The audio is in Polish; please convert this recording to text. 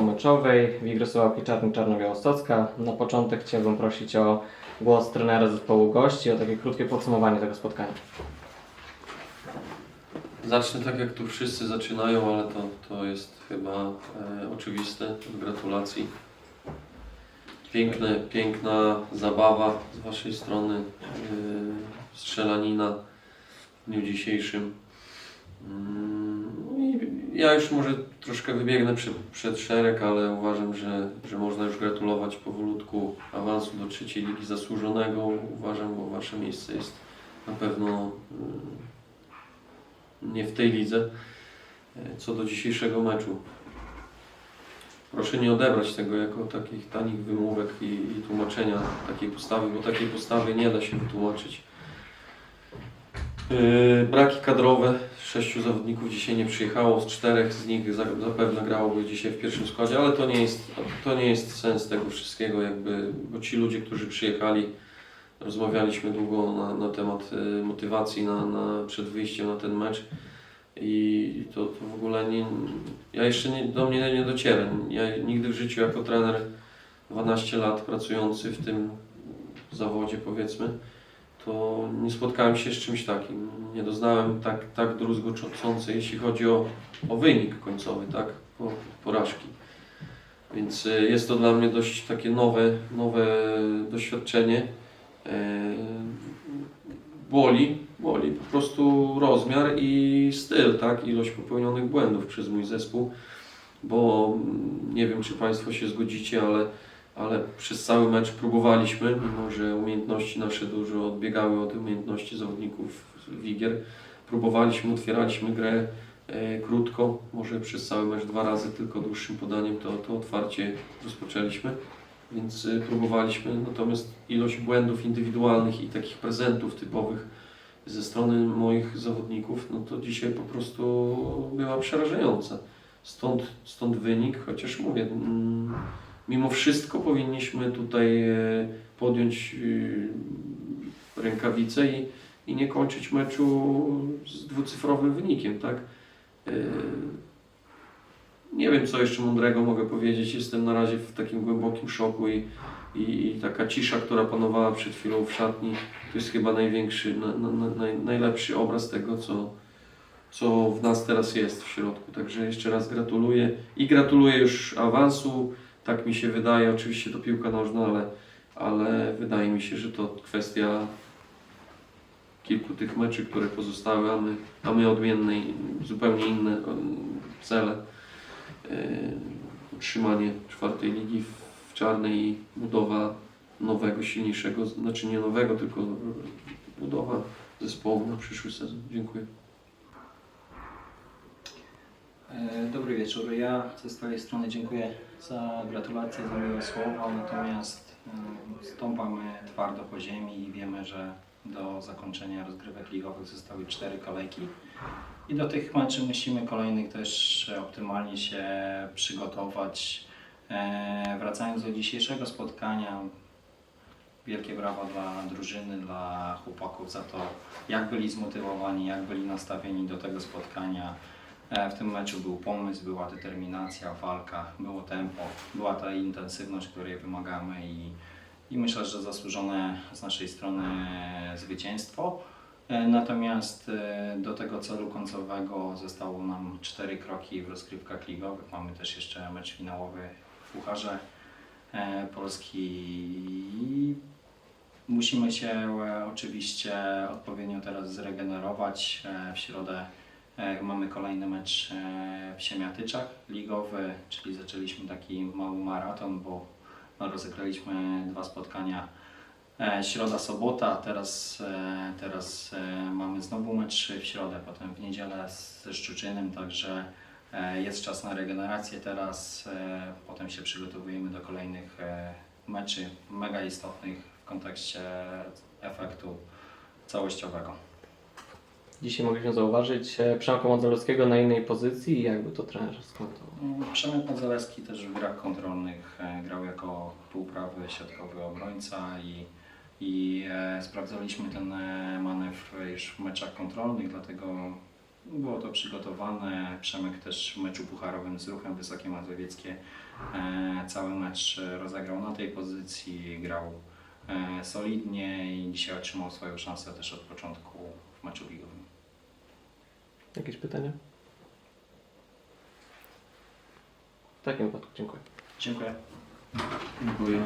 pomeczowej. W igrze Suwałki Czarny Czarno-Białostocka. Na początek chciałbym prosić o głos trenera zespołu gości, o takie krótkie podsumowanie tego spotkania. Zacznę tak jak tu wszyscy zaczynają, ale to, to jest chyba e, oczywiste. Gratulacji. Piękne, piękna zabawa z Waszej strony. E, strzelanina w dniu dzisiejszym. Mm, ja już może troszkę wybiegnę przed, przed szereg, ale uważam, że, że można już gratulować powolutku awansu do trzeciej ligi zasłużonego. Uważam, bo Wasze miejsce jest na pewno mm, nie w tej lidze. E, Co do dzisiejszego meczu. Proszę nie odebrać tego jako takich tanich wymówek i, i tłumaczenia takiej postawy, bo takiej postawy nie da się wytłumaczyć. Yy, braki kadrowe. Sześciu zawodników dzisiaj nie przyjechało, z czterech z nich za- zapewne grałoby dzisiaj w pierwszym składzie, ale to nie jest, to nie jest sens tego wszystkiego, jakby, bo ci ludzie, którzy przyjechali, rozmawialiśmy długo na, na temat y, motywacji na, na, przed wyjściem na ten mecz i to, to w ogóle nie, ja jeszcze nie, do mnie nie dociera. Ja nigdy w życiu jako trener 12 lat pracujący w tym zawodzie powiedzmy, to nie spotkałem się z czymś takim. Nie doznałem tak, tak druzgocącej, jeśli chodzi o, o wynik końcowy, tak, po, porażki. Więc y, jest to dla mnie dość takie nowe, nowe doświadczenie. E, Boli, boli po prostu rozmiar i styl, tak, ilość popełnionych błędów przez mój zespół, bo mm, nie wiem, czy Państwo się zgodzicie, ale ale przez cały mecz próbowaliśmy, mimo że umiejętności nasze dużo odbiegały od umiejętności zawodników Wigier. Próbowaliśmy, otwieraliśmy grę e, krótko, może przez cały mecz dwa razy tylko dłuższym podaniem to, to otwarcie rozpoczęliśmy, więc e, próbowaliśmy, natomiast ilość błędów indywidualnych i takich prezentów typowych ze strony moich zawodników, no to dzisiaj po prostu była przerażająca. Stąd, stąd wynik, chociaż mówię, mm, mimo wszystko powinniśmy tutaj e, podjąć e, rękawice i, i nie kończyć meczu z dwucyfrowym wynikiem, tak? E, Nie wiem, co jeszcze mądrego mogę powiedzieć. Jestem na razie w takim głębokim szoku i, i, i taka cisza, która panowała przed chwilą w szatni, to jest chyba największy, na, na, na, naj, najlepszy obraz tego, co, co w nas teraz jest w środku. Także jeszcze raz gratuluję i gratuluję już awansu. Tak mi się wydaje, oczywiście to piłka nożna, ale, ale wydaje mi się, że to kwestia kilku tych meczy, które pozostały, a my, odmienne, zupełnie inne cele. Utrzymanie czwartej ligi w czarnej i budowa nowego, silniejszego, znaczy nie nowego, tylko budowa zespołu na przyszły sezon. Dziękuję. E, Dobry wieczór. Ja ze swojej strony dziękuję za gratulacje, za miłe słowa, natomiast stąpamy twardo po ziemi i wiemy, że do zakończenia rozgrywek ligowych zostały cztery kolejki i do tych meczy musimy kolejnych też optymalnie się przygotować. E, Wracając do dzisiejszego spotkania, wielkie brawa dla drużyny, dla chłopaków za to, jak byli zmotywowani, jak byli nastawieni do tego spotkania. E, W tym meczu był pomysł, była determinacja, walka, było tempo, była ta intensywność, której wymagamy i, i myślę, że zasłużone z naszej strony zwycięstwo. E, Natomiast e, do tego celu końcowego zostało nam cztery kroki w rozgrywkach ligowych. Mamy też jeszcze mecz finałowy w Pucharze Polski. Musimy się oczywiście odpowiednio teraz zregenerować. W środę Mamy kolejny mecz e, w Siemiatyczach, ligowy, czyli zaczęliśmy taki mały maraton, bo no, rozegraliśmy dwa spotkania e, środa, sobota, teraz, e, teraz e, mamy znowu mecz w środę, potem w niedzielę ze Szczuczynem, także e, jest czas na regenerację teraz, e, potem się przygotowujemy do kolejnych e, meczy mega istotnych w kontekście efektu całościowego dzisiaj mogliśmy zauważyć e, Przemka Modzelewskiego na innej pozycji i jakby to trener skomentował. Mm, Przemek Modzelewski też w grach kontrolnych e, grał jako półprawy środkowy obrońca i, i e, sprawdzaliśmy ten manewr już w meczach kontrolnych, dlatego było to przygotowane. Przemek też w meczu pucharowym z ruchem Wysokie Mazowieckie cały mecz rozegrał na tej pozycji, grał solidnie i dzisiaj otrzymał swoją szansę też od początku w meczu ligowym. Jakieś pytania? W takim wypadku dziękuję. Dziękuję. Dziękuję.